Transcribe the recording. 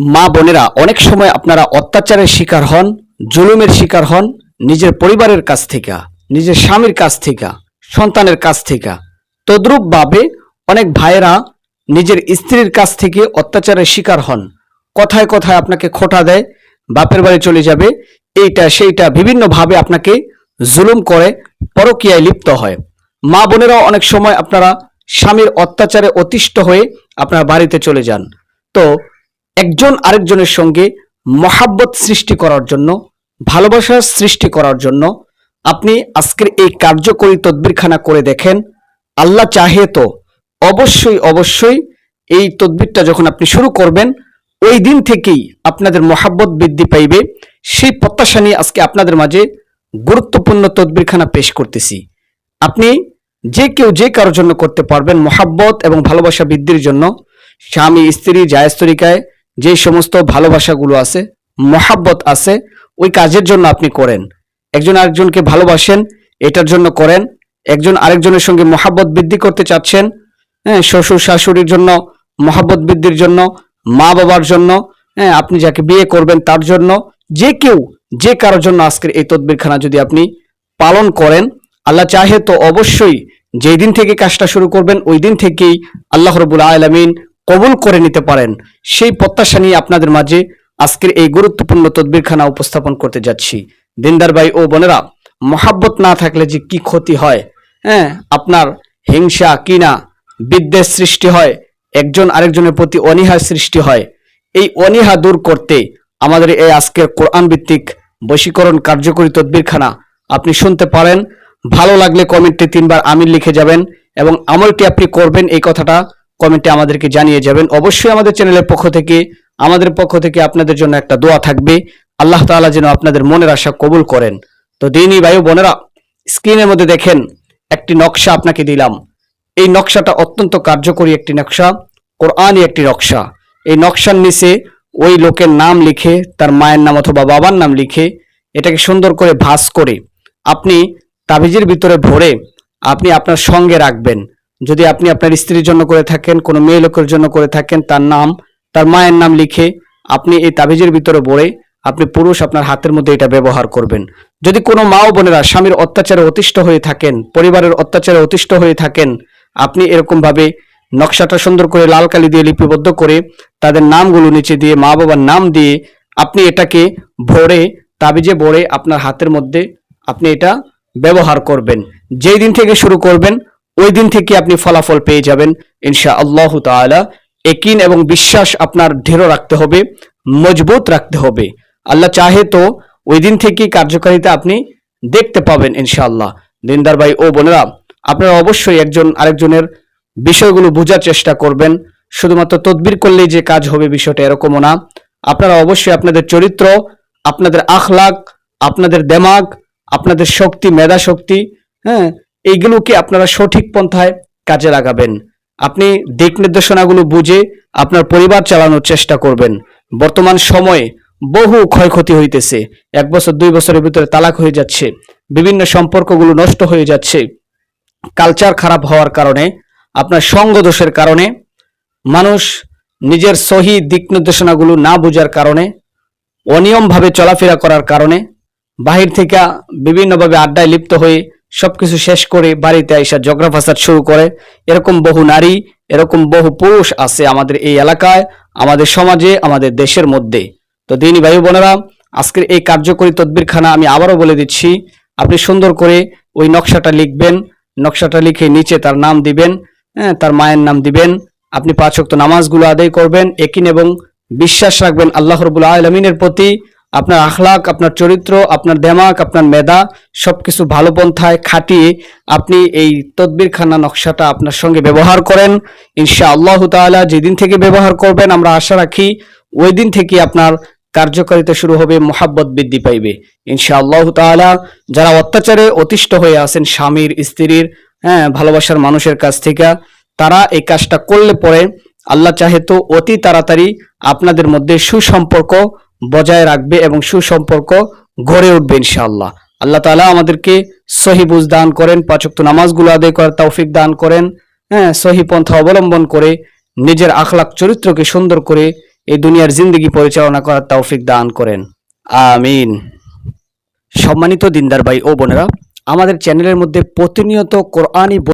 মা বোনেরা অনেক সময় আপনারা অত্যাচারের শিকার হন, জুলুমের শিকার হন নিজের পরিবারের কাছ থেকে, নিজের স্বামীর কাছ থেকে, সন্তানের কাছ থেকে। তদ্রূপভাবে অনেক ভাইয়েরা নিজের স্ত্রীর কাছ থেকে অত্যাচারের শিকার হন। কথায় কথায় আপনাকে খোটা দেয়, বাপের বাড়ি চলে যাবে, এইটা, সেইটা বিভিন্নভাবে আপনাকে জুলুম করে, পরকীয়ায় লিপ্ত হয়। মা বোনেরাও অনেক সময় আপনারা স্বামীর অত্যাচারে অতিষ্ঠ হয়ে আপনার বাড়িতে চলে যান। তো একজন আরেকজনের সঙ্গে মহাব্বত সৃষ্টি করার জন্য ভালোবাসার সৃষ্টি করার জন্য আপনি আজকের এই কার্যকরী তদবিরখানা করে দেখেন, আল্লাহ চাহে তো অবশ্যই অবশ্যই এই তদবিরটা যখন আপনি শুরু করবেন, ওই দিন থেকেই আপনাদের মহাব্বত বৃদ্ধি পাইবে। সেই প্রত্যাশা নিয়ে আজকে আপনাদের মাঝে গুরুত্বপূর্ণ তদবিরখানা পেশ করতেছি। আপনি যে কেউ যে কারোর জন্য করতে পারবেন মহাব্বত এবং ভালোবাসা বৃদ্ধির জন্য, স্বামী, স্ত্রী, জায়েজ তরিকায় যে সমস্ত ভালোবাসাগুলো আছে, মহাব্বত আছে, ওই কাজের জন্য আপনি করেন। একজন আরেকজনকে ভালোবাসেন, এটার জন্য করেন। একজন আরেকজনের সঙ্গে মহাব্বত বৃদ্ধি করতে চাচ্ছেন হ্যাঁ শ্বশুর শাশুড়ির জন্য, মহাব্বত বৃদ্ধির জন্য, মা বাবার জন্য হ্যাঁ আপনি যাকে বিয়ে করবেন তার জন্য, যে কেউ, যে কারোর জন্য আজকের এই তদবিরখানা যদি আপনি পালন করেন, আল্লাহ চাহে তো অবশ্যই যেই দিন থেকে কাজটা শুরু করবেন, ওই দিন থেকেই আল্লাহ রবুল আলমিন কবুল করে নিতে পারেন, সেই প্রত্যাশা নিয়ে আপনাদের মাঝে আজকের এই গুরুত্বপূর্ণ তদবিরখানা উপস্থাপন করতে যাচ্ছি। দিনদার ভাই ও বোনেরা, মহাব্বত না থাকলে যে কি ক্ষতি হয়? হ্যাঁ আপনার হিংসা কিনা বিদ্বেষ সৃষ্টি হয়, একজন আরেকজনের প্রতি অনীহার সৃষ্টি হয়। এই অনীহা দূর করতে আমাদের এই আজকের কোরআন ভিত্তিক বশীকরণ কার্যকরী তদবিরখানা আপনি শুনতে পারেন। ভালো লাগলে কমেন্টে তিনবার আমির লিখে যাবেন এবং আমলটি আপনি করবেন এই কথাটা। কমেন্টে আমাদেরকে জানিয়ে যাবেন। অবশ্যই আমাদের চ্যানেলের পক্ষ থেকে, আমাদের পক্ষ থেকে আপনাদের জন্য একটা দোয়া থাকবে। আল্লাহ তাআলা যেন আপনাদের মনের আশা কবুল করেন। তো দিনই ও বোনেরা, স্ক্রিনের মধ্যে দেখেন, একটি নকশা আপনাকে দিলাম। এই নকশাটা অত্যন্ত কার্যকরী একটি নকশা, কোরআনই একটি নকশা। এই নকশার নিচে ওই লোকের নাম লিখে, তার মায়ের নাম অথবা বাবার নাম লিখে, এটাকে সুন্দর করে ভাঁজ করে আপনি তাবিজের ভিতরে ভরে আপনি আপনার সঙ্গে রাখবেন। যদি আপনি আপনার স্ত্রীর জন্য করে থাকেন, কোনো মেয়ে লোকের জন্য করে থাকেন, তার নাম, তার মায়ের নাম লিখে আপনি এই তাবিজের ভিতরে ভরে আপনি পুরুষ আপনার হাতের মধ্যে এটা ব্যবহার করবেন। যদি কোনো মা ও বোনেরা স্বামীর অত্যাচারে অতিষ্ঠ হয়ে থাকেন, পরিবারের অত্যাচারে অতিষ্ঠ হয়ে থাকেন, আপনি এরকম ভাবে নকশাটা সুন্দর করে লাল কালি দিয়ে লিপিবদ্ধ করে তাদের নামগুলো নিচে দিয়ে মা বাবার নাম দিয়ে আপনি এটাকে ভরে, তাবিজে ভরে আপনার হাতের মধ্যে আপনি এটা ব্যবহার করবেন। যেই দিন থেকে শুরু করবেন ওই দিন থেকে আপনি ফলাফল পেয়ে যাবেন। ইনশা আল্লাহ তাআলা একিন এবং বিশ্বাস আপনার দৃঢ় রাখতে হবে, মজবুত রাখতে হবে। আল্লাহ চাহে তো ওই দিন থেকেই কার্যকারিতা আপনি দেখতে পাবেন ইনশাআল্লাহ। দিনদার ভাই ও বোনেরা, আপনারা অবশ্যই একজন আরেকজনের বিষয়গুলো বোঝার চেষ্টা করবেন। শুধুমাত্র তদবির করলেই যে কাজ হবে বিষয়টা এরকমও না। আপনারা অবশ্যই আপনাদের চরিত্র, আপনাদের আখলাক, আপনাদের দেমাগ, আপনাদের শক্তি মেধা শক্তি হ্যাঁ এইগুলোকে আপনারা সঠিক পন্থায় কাজে লাগাবেন। আপনি দিক নির্দেশনাগুলো বুঝে আপনার পরিবার চালানোর চেষ্টা করবেন। বর্তমান সময়ে বহু ক্ষয়ক্ষতি হইতেছে। এক বছর, দুই বছরের ভিতরে তালাক হয়ে যাচ্ছে। বিভিন্ন সম্পর্কগুলো নষ্ট হয়ে যাচ্ছে। কালচার খারাপ হওয়ার কারণে, আপনার সঙ্গ দোষের কারণে, মানুষ নিজের সহি দিক নির্দেশনাগুলো না বোঝার কারণে, অনিয়মভাবে চলাফেরা করার কারণে, বাহির থেকে বিভিন্নভাবে আড্ডায় লিপ্ত হয়ে সবকিছু শেষ করে বাড়িতে আইসা ঝগড়া ফাসাদ শুরু করে। এরকম বহু নারী, এরকম বহু পুরুষ আছে আমাদের এই এলাকায়, আমাদের সমাজে, আমাদের দেশের মধ্যে। তো দিনী ভাই বোনেরা, আজকের এই কার্যকরী তদবিরখানা আমি আবারও বলে দিচ্ছি, আপনি সুন্দর করে ওই নকশাটা লিখবেন, নকশাটা লিখে নিচে তার নাম দিবেন হ্যাঁ তার মায়ের নাম দিবেন, আপনি পাঁচ ওয়াক্ত নামাজগুলো আদায় করবেন, একিন এবং বিশ্বাস রাখবেন আল্লাহ রবুল আলমিনের প্রতি আপনার আখলাক, আপনার চরিত্র, আপনার দেমাক, আপনার মেধা সবকিছু ভালো পন্থায় খাটিয়ে আপনি এই তদবিরখানা নকশাটা আপনার সঙ্গে ব্যবহার করেন। ইনশা আল্লাহ তাআলা যেদিন থেকে ব্যবহার করবেন, আমরা আশা রাখি ওই দিন থেকে আপনার কার্যকারিতা শুরু হবে, মোহাব্বত বৃদ্ধি পাইবে। ইনশা আল্লাহ তাআলা যারা অত্যাচারে অতিষ্ঠ হয়ে আছেন, স্বামীর, স্ত্রীর হ্যাঁ ভালোবাসার মানুষের কাছ থেকে, তারা এই কাজটা করলে পরে আল্লাহ চাহে তো অতি তাড়াতাড়ি আপনাদের মধ্যে সুসম্পর্ক বজায় রাখবে এবং সুসম্পর্ক গড়ে উঠবে ইনশাআল্লাহ। আল্লাহ তালা আমাদেরকে সহি বুঝ দান করেন, পাচক্ত নামাজগুলো আদায় করার তৌফিক দান করেন হ্যাঁ সহি পন্থা অবলম্বন করে, নিজের আখলাক চরিত্রকে সুন্দর করে এই দুনিয়ার জিন্দগি পরিচালনা করার তৌফিক দান করেন। আমিন। সম্মানিত দিনদার ভাই ও বোনেরা, আমাদের চ্যানেলের মধ্যে প্রতিনিয়ত কোরআনই